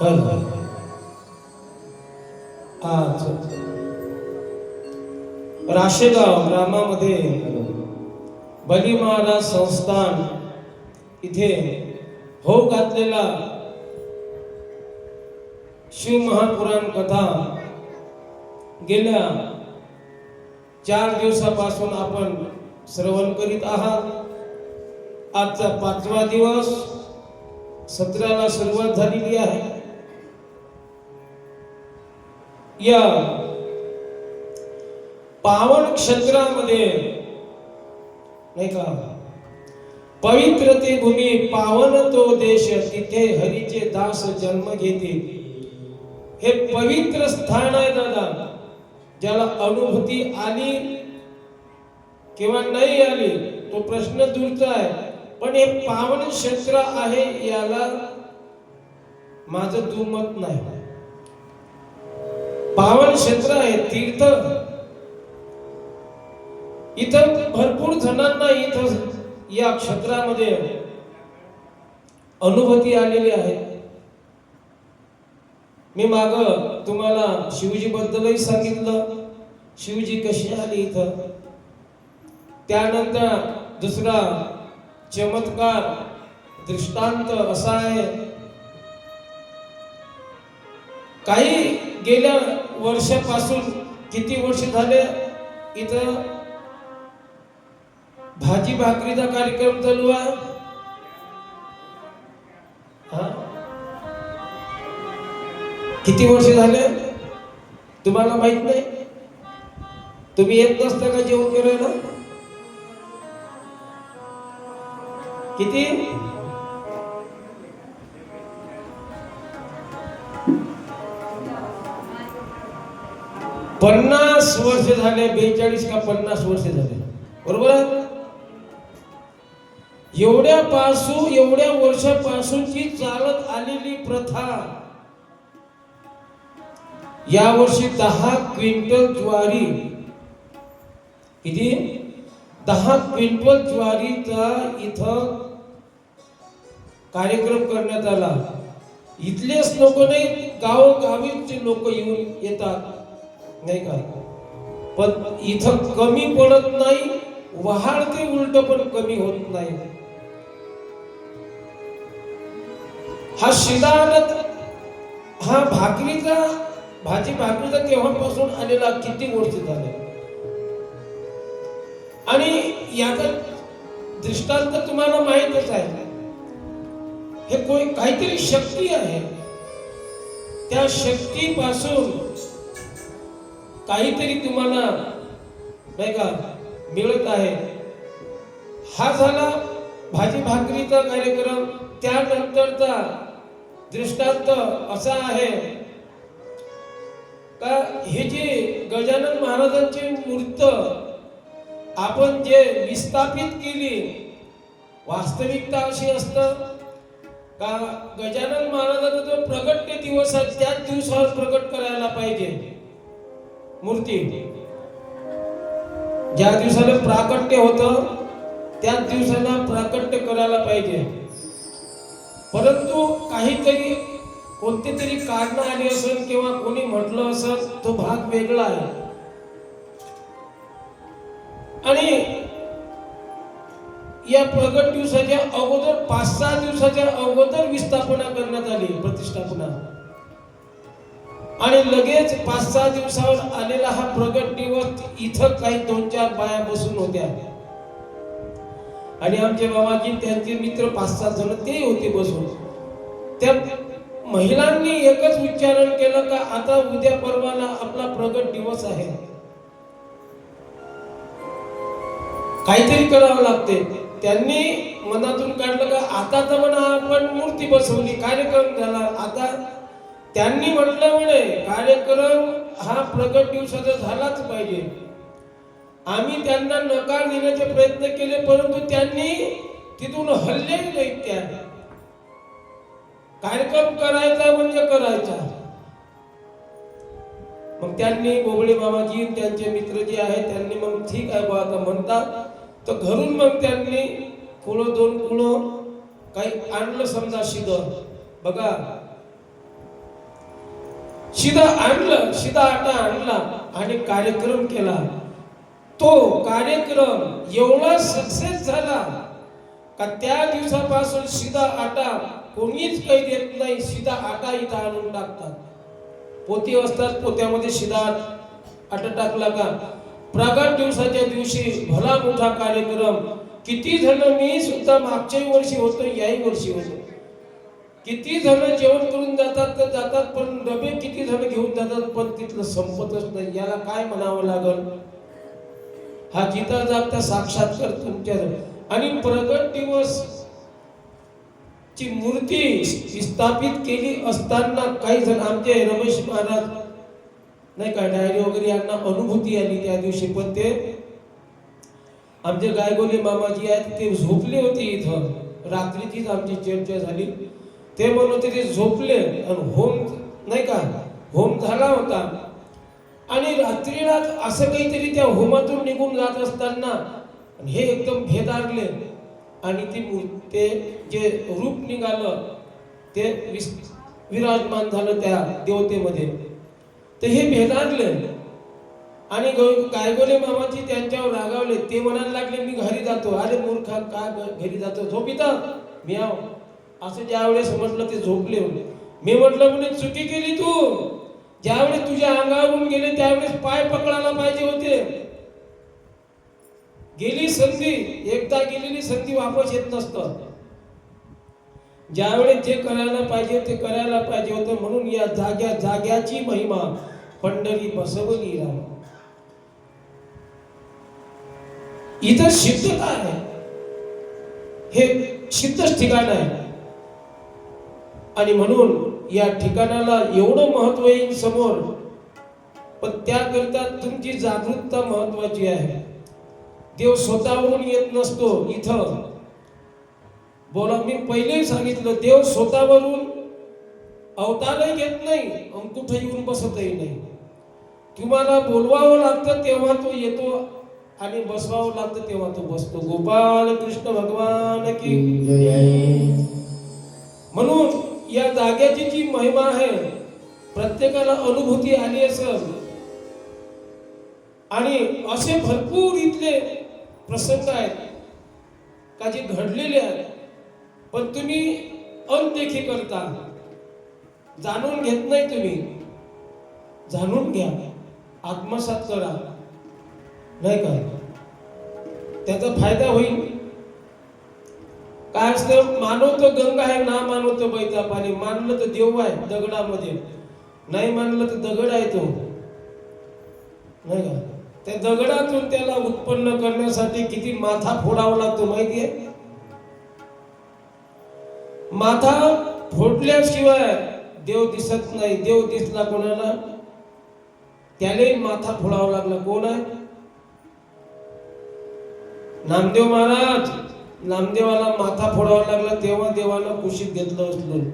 हर आज. राशेगाव ग्रामामध्ये बली महाराज संस्थान इथे हो घातलेला शिव महापुराण कथा गेल्या चार दिवसापासून आपण श्रवण करीत आहात. आजचा पाचवा दिवस सत्राला सुरुवात झालेली आहे. या पावन क्षेत्रामध्ये नाही का पवित्र ते भूमी पावन तो देश तिथे हरीचे दास जन्म घेते. हे पवित्र स्थान आहे दादा ज्याला अनुभूती आली किंवा नाही आली तो प्रश्न दूरचा आहे. पण हे पावन क्षेत्र आहे याला माझं दुमत नाही. पावन क्षेत्र आहे तीर्थ. इथं भरपूर जणांना इथं या क्षेत्रामध्ये अनुभूती आलेली आहे. मी माग तुम्हाला शिवजी बद्दलही सांगितलं. शिवजी कशी आली इथं? त्यानंतर दुसरा चमत्कार दृष्टांत असा आहे. काही गेल्या वर्षापासून किती वर्ष झाले? इथं भाजी भाकरीचा कार्यक्रम चालू आहे. किती वर्ष झाले? तुम्हाला माहीत नाही? तुम्ही येत नसता का जेवण करायला? किती? पन्नास वर्ष झाले बेचाळीस का पन्नास वर्ष झाले. बरोबर एवढ्या पासून एवढ्या वर्षापासूनची चालत आलेली प्रथा. या वर्षी दहा क्विंटल ज्वारी. किती? दहा क्विंटल ज्वारीचा इथं कार्यक्रम करण्यात आला. इथलेच लोक नाही गावोगावीचे लोक येऊन येतात. नाही का? पण इथं कमी पडत नाही वाढते उलट पण कमी होत नाही. हा शिदानत हा भाकरीचा भाजी भाकरीचा तेव्हापासून आलेला किती वर्ष झाले? आणि याचा दृष्टांत तुम्हाला माहितच आहे. हे कोणी काहीतरी शक्ती आहे. त्या शक्तीपासून काहीतरी तुम्हाला नाही का मिळत आहे. हा झाला भाजी भाकरीचा कार्यक्रम. त्यानंतरचा दृष्टांत असा आहे. का हे जे गजानन महाराजांची मूर्त आपण जे विस्थापित केली वास्तविकता अशी असतं. का गजानन महाराजांचा जो प्रगट्य दिवस आहे त्याच दिवसावर प्रकट करायला पाहिजे. मूर्ती. ज्या दिवसाला प्राकट्य होतं त्याच दिवसाला प्राकट्य करायला पाहिजे. परंतु काहीतरी कोणते तरी कारण आली असेल किंवा कोणी म्हटलं असेल तो भाग वेगळा आहे. आणि या प्रगट दिवसाच्या अगोदर पाच सहा दिवसाच्या अगोदर विस्थापना करण्यात आली प्रतिष्ठापना. आणि लगेच पाच सहा दिवसावर आलेला हा प्रगट दिवस इथं काही दोन चार बाया बसून होत्या. आणि आमचे बाबाजी त्यांचे मित्र पाच सात जण ते होते बसून. त्या महिलांनी एकच उच्चारण केलं का आता उद्या परवाला आपला प्रगट दिवस आहे. काहीतरी करावं लागते. त्यांनी मनातून काढलं का आता तर म्हणा आपण मूर्ती बसवली कार्यक्रम झाला आता त्यांनी म्हटलं म्हणे कार्यक्रम हा प्रगट दिवसाचा झालाच पाहिजे. आम्ही त्यांना नकार देण्याचे प्रयत्न केले परंतु त्यांनी तिथून हल्ले नाही त्या कार्यक्रम करायचा म्हणजे करायचा. मग त्यांनी गोगळे बाबाजी त्यांचे मित्र जे आहेत त्यांनी मग ठीक आहे बा आता म्हणतात. तर घरून मग त्यांनी कुळं दोन कुळं काही आणलं समजा शिद. बघा शिदा आणलं शिदा आटा आणला आणि कार्यक्रम केला. तो कार्यक्रम एवढा सक्सेस झाला का त्या दिवसापासून शिदा आटा कोणीच काही देत नाही शिदा आटा इथं आणून टाकतात. पोती असतात पोत्यामध्ये शिदा आटा टाकला का? प्रगट दिवसाच्या दिवशी भला मोठा कार्यक्रम. किती जण मी सुद्धा मागच्याही वर्षी होतो याही वर्षी होतो. किती जण जेवण करून जातात तर जातात पण डबे किती जण घेऊन जातात पण तिथलं संपतच नाही. याला काय म्हणावं लागल? हा जिता जागता साक्षात्कार तुमच्या आणि प्रगट दिवस ची मूर्ती स्थापित केली असताना काही जण आमचे रमेश महाराज नाही का डायरी वगैरे यांना अनुभूती आली त्या दिवशी. पण ते आमचे गायगोले मामाजी आहेत ते झोपले होते इथं. रात्रीचीच आमची चर्चा झाली. ते म्हणत होते ते झोपले आणि होम नाही का? होम झाला होता. आणि रात्रीला असं काहीतरी त्या होमातून निघून जात असताना हे एकदम भेदारले. आणि ती मूर्- ते जे रूप निघालं ते विराजमान झालं त्या देवतेमध्ये. तर हे भेदारले. आणि गो- गायगोले मामाजी त्यांच्यावर रागावले. ते म्हणायला लागले मी घरी जातो. अरे मूर्खा का घरी जातो? झोपिता मी आव असं ज्यावेळेस म्हटलं ते झोपले होते. मी म्हटलं म्हणे चुकी केली तू. ज्यावेळेस तुझ्या अंगावरून गेले त्यावेळेस पाय पकडायला पाहिजे होते. गेली संधी. एकदा गेलेली संधी वापस येत नसतं ज्यावेळेस जे करायला पाहिजे ते करायला पाहिजे होतं म्हणून या जाग्या जाग्याची महिमा पंढरी बसवली राम. इथं सिद्धता आहे? हे सिद्धच ठिकाण आहे. आणि म्हणून या ठिकाणाला एवढं महत्त्व येईल समोर. पण त्याकरिता तुमची जागरूकता महत्वाची आहे. देव स्वतःवरून येत नसतो इथं. बोला मी पहिलेही सांगितलं देव स्वतःवरून अवतारही घेत नाही आणि कुठे येऊन बसतही नाही. तुम्हाला बोलवावं लागतं तेव्हा तो येतो आणि बसवावं लागतं तेव्हा तो बसतो. गोपाल कृष्ण भगवान की या जागेची जी महिमा आहे प्रत्येकाला अनुभूती आली असेल. आणि असे भरपूर इथले प्रसंग आहेत का जे घडलेले आहेत पण तुम्ही अनदेखी करता. जाणून घेत नाही तुम्ही. जाणून घ्या. आत्मसात करा. नाही का? त्याचा फायदा होईल. काय मानव तो गंगा आहे ना मानव तो बैता पाणी. मानलं तर देव आहे दगडामध्ये. नाही मानलं तर दगड आहे तो. नाही का? त्या दगडातून त्याला उत्पन्न करण्यासाठी किती माथा फोडावा लागतो माहितीये? माथा फोडल्याशिवाय देव दिसत नाही. देव दिसला कोणाला? त्याने माथा फोडावा लागला. कोण आहे? नामदेव महाराज. नामदेवाला माथा फोडावा लागला तेव्हा देवानं कुशीत घेतलं उचलून.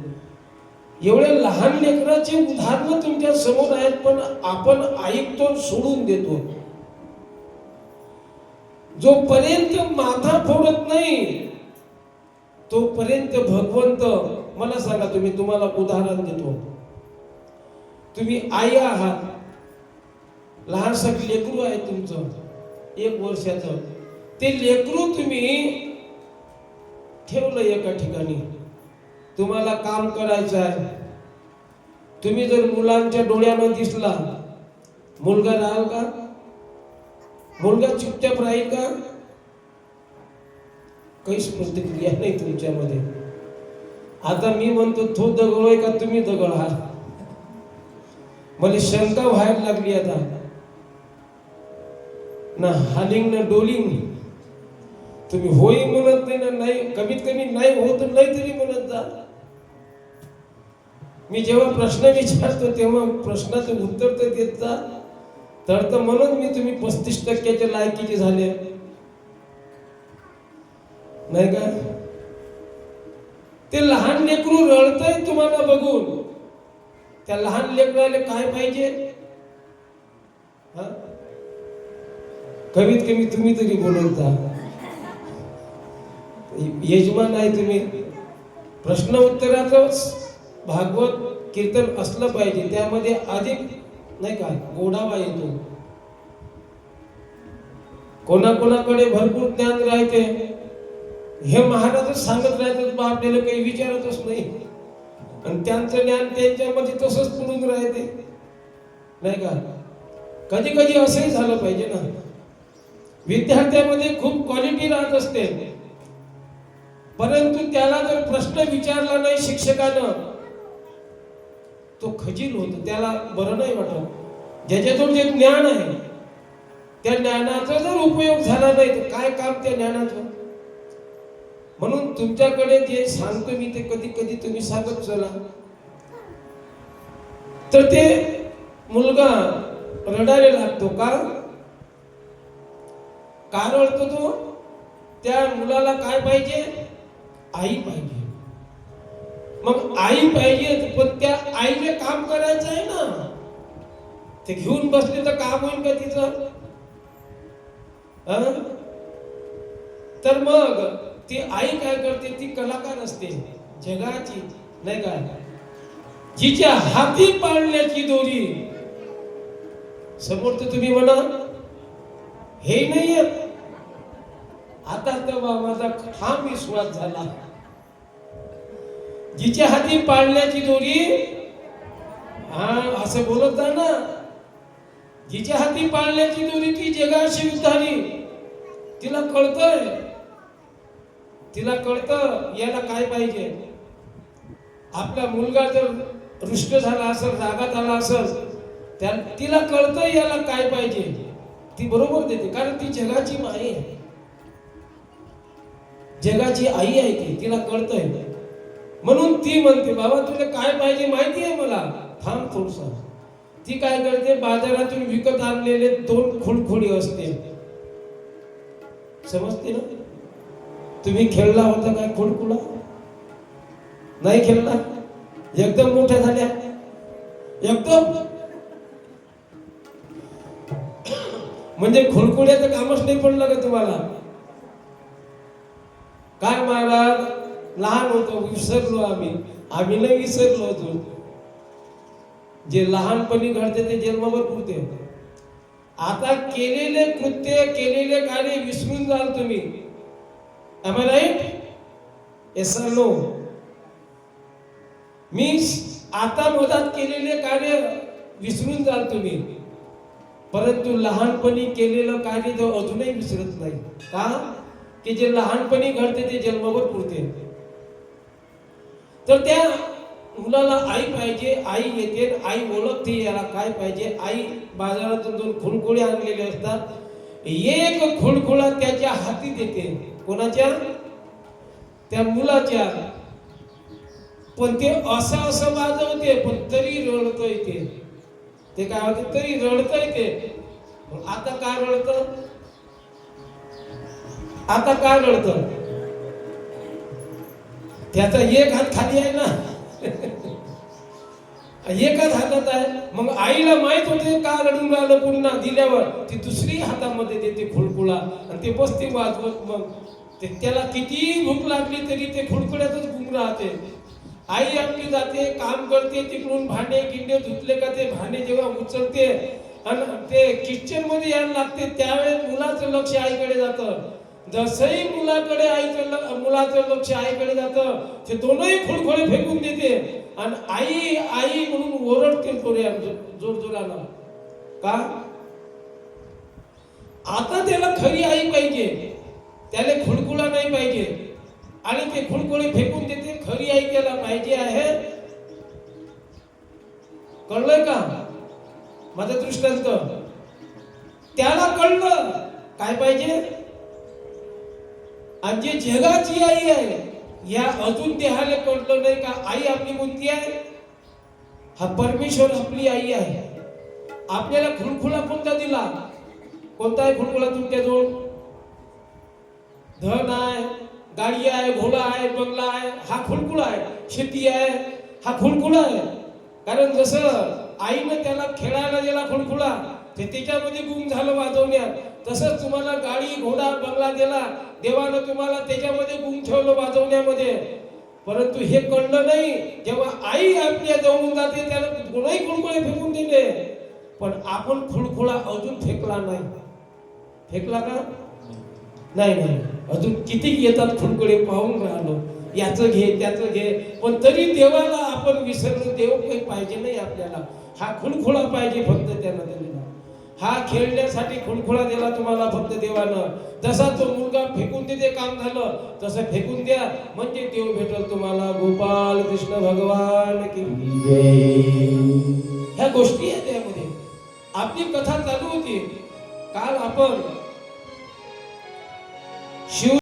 एवढ्या लहान लेकराचे उदाहरणं तुमच्यासमोर आहेत पण आपण ऐकतो सोडून देतो. जोपर्यंत माथा फोडत नाही तोपर्यंत भगवंत मला सांगा तुम्ही तुम्हाला उदाहरण देतो. तुम्ही आई आहात लहानसाठी लेकरू आहे तुमचं एक वर्षाचं. ते लेकरू तुम्ही ठेवलं एका ठिकाणी. तुम्हाला काम करायचं आहे. तुम्ही जर मुलांच्या डोळ्यानं दिसला मुलगा राहाल का? मुलगा चुपचाप राहील का? काहीच प्रतिक्रिया नाही तुमच्यामध्ये. आता मी म्हणतो तो दगड आहे का? तुम्ही दगड आहात. मला शंका व्हायला लागली आता. ना हालिंग ना डोलिंग. तुम्ही होई म्हणत नाही ना नाही कमीत कमी नाही होत नाही तरी म्हणत जा. मी जेव्हा प्रश्न विचारतो तेव्हा प्रश्नाचं उत्तर तर देत जा. तर तर म्हणून मी तुम्ही पस्तीस टक्क्याच्या लायकीचे झाले. नाही का? ते लहान लेकरू रडतय तुम्हाला बघून. त्या लहान लेकराला काय पाहिजे? कमीत कमी तुम्ही तरी बोलत जा. यजमान आहे तुम्ही. प्रश्न उत्तराचं भागवत कीर्तन असलं पाहिजे. त्यामध्ये अधिक नाही का गोडावा येतो कोणाकोणाकडे भरपूर ज्ञान राहते. हे महाराजच सांगत राहतात बा आपल्याला काही विचारतच नाही. आणि त्यांचं ज्ञान त्यांच्यामध्ये तसंच पुरून राहते. नाही का? कधी कधी असंही झालं पाहिजे ना. विद्यार्थ्यामध्ये खूप क्वालिटी राहत असते. परंतु त्याला जर प्रश्न विचारला नाही शिक्षकानं तो खजील होतो. त्याला बरं नाही वाटत. ज्याच्यातून जे ज्ञान आहे त्या ज्ञानाचा जर उपयोग झाला नाही तर काय काम त्या ज्ञानाचं? म्हणून तुमच्याकडे जे सांगतो मी ते कधी कधी तुम्ही सांगत चला. तर ते मुलगा रडायला लागतो. का काय रडतो तो. त्या मुलाला काय पाहिजे? आई पाहिजे. मग आई पाहिजे पण त्या आईने काम करायचं आहे ना. ते घेऊन बसले तर काम होईल का तिचं? तर मग ती आई काय करते? ती कलाकार असते. जगाची नाही का? जिच्या हाती पाळण्याची दोरी. समोर तर तुम्ही म्हणा हे नाही आता तर माझा ठाम विश्वास झाला. जिच्या हाती पाळण्याची दोरी हा असं बोलत जा ना. जिच्या हाती पाळण्याची दोरी ती जगाशी उतारी तिला कळतंय. तिला कळतं याला काय पाहिजे. आपला मुलगा जर रुष्ट झाला असेल रागात आला असेल त्या तिला कळतं याला काय पाहिजे. ती बरोबर देते कारण ती जगाची माई आहे. जगाची आई आहे ती तिला कळतंय. म्हणून ती म्हणते बाबा तुला काय पाहिजे माहिती आहे मला? थांब थोडस. ती काय करते बाजारातून विकत आणलेले दोन खुडखुडी असते समजते ना? तुम्ही खेळला होता काय खुडखुडा? नाही खेळला? एकदम मोठ्या झाल्या? एकदम? म्हणजे खुडकुड्याचं कामच नाही पडलं का तुम्हाला? काय महाराज? लहान होतो विसरलो आम्ही. आम्ही नाही विसरलो होतो. जे लहानपणी घडते ते जन्मावर पुरते आता केलेले कृत्य केलेले कार्य विसरून जाल तुम्ही. Am I नो मी आता मधात केलेले कार्य विसरून जाल तुम्ही. परंतु लहानपणी केलेलं कार्य तो अजूनही विसरत नाही. का? की जे लहानपणी घडते ते जन्मावर पुरते. तर त्या मुलाला आई पाहिजे आई येते आई ओळखते याला काय पाहिजे आई बाजारातून दोन खुळखुळे आणलेले असतात. एक खुळखुळा त्याच्या हाती देते. कोणाच्या? त्या मुलाच्या. पण ते असं असं वाजवते पण तरी रडतोय ते. ते काय होते तरी रडतोय ते. आता काय रडत? आता काय रडतं? त्याचा एक हात खाली आहे ना? एकच हातात आहे. मग आईला माहीत होते का रडून राहिलं पुन्हा दिल्यावर ती दुसरी हातामध्ये देते खुळकुळा आणि ते बसते वाजवत. मग ते त्याला किती भूक लागली तरी ते खुळखुळ्यातच गुंग राहते. आई आपली जाते काम करते तिकडून भांडे गिंडे धुतले का ते भांडे जेव्हा उचलते. आणि ते किचनमध्ये यायला लागते त्यावेळेस मुलाचं लक्ष आईकडे जातं. जसंही मुलाकडे आईचं मुलाचं लक्ष आईकडे जातं ते दोनही खोडखोडे फेकून देते. आणि आई आई म्हणून ओरडते जोऱ्या जोर जोराला का? आता त्याला खरी आई पाहिजे. त्याला खुळखुळा नाही पाहिजे. आणि ते खुळखुळे फेकून देते खरी आई त्याला पाहिजे आहे. कळलंय का? माझा दृष्टांत. त्याला कळलं. काय पाहिजे? आणि जे जगाची आई आहे या अजून देहाला कळलं नाही का आई आपली कोणती आहे? हा परमेश्वर आपली आई आहे. आपल्याला खुळखुळा कोणता दिला? कोणता आहे खुळखुळा तुमच्याजवळ? धन आहे गाडी आहे घोडा आहे बंगला आहे हा खुळखुळा आहे. शेती आहे हा खुळखुळा आहे. कारण जसं आईनं त्याला खेळायला दिला खुळखुळा ते त्याच्यामध्ये गुम झालं वाजवण्यात. तसंच तुम्हाला गाडी घोडा बंगला दिला देवानं तुम्हाला त्याच्यामध्ये गुम ठेवलं वाजवण्यामध्ये. परंतु हे कळलं नाही जेव्हा आई आपल्या जवळून जाते त्याला कोणाही खुळखुळे फेकून दिले. पण आपण खुळखुळा अजून फेकला नाही. फेकला का? नाही नाही. अजून किती येतात खुडकुडे पाहून राहिलो. याचं घे त्याचं घे. पण तरी देवाला आपण विसरलो देव काही पाहिजे नाही आपल्याला. हा खुळखुळा पाहिजे फक्त त्यांना दिलेला. हा खेळण्यासाठी खुणखुळा दिला तुम्हाला फक्त देवानं. जसा तो मुलगा फेकून तिथे काम झालं तसं फेकून द्या. म्हणजे देव भेटल तुम्हाला. गोपाल कृष्ण भगवान की ह्या गोष्टी आहेत त्यामध्ये आपली कथा चालू होती. काल आपण शिव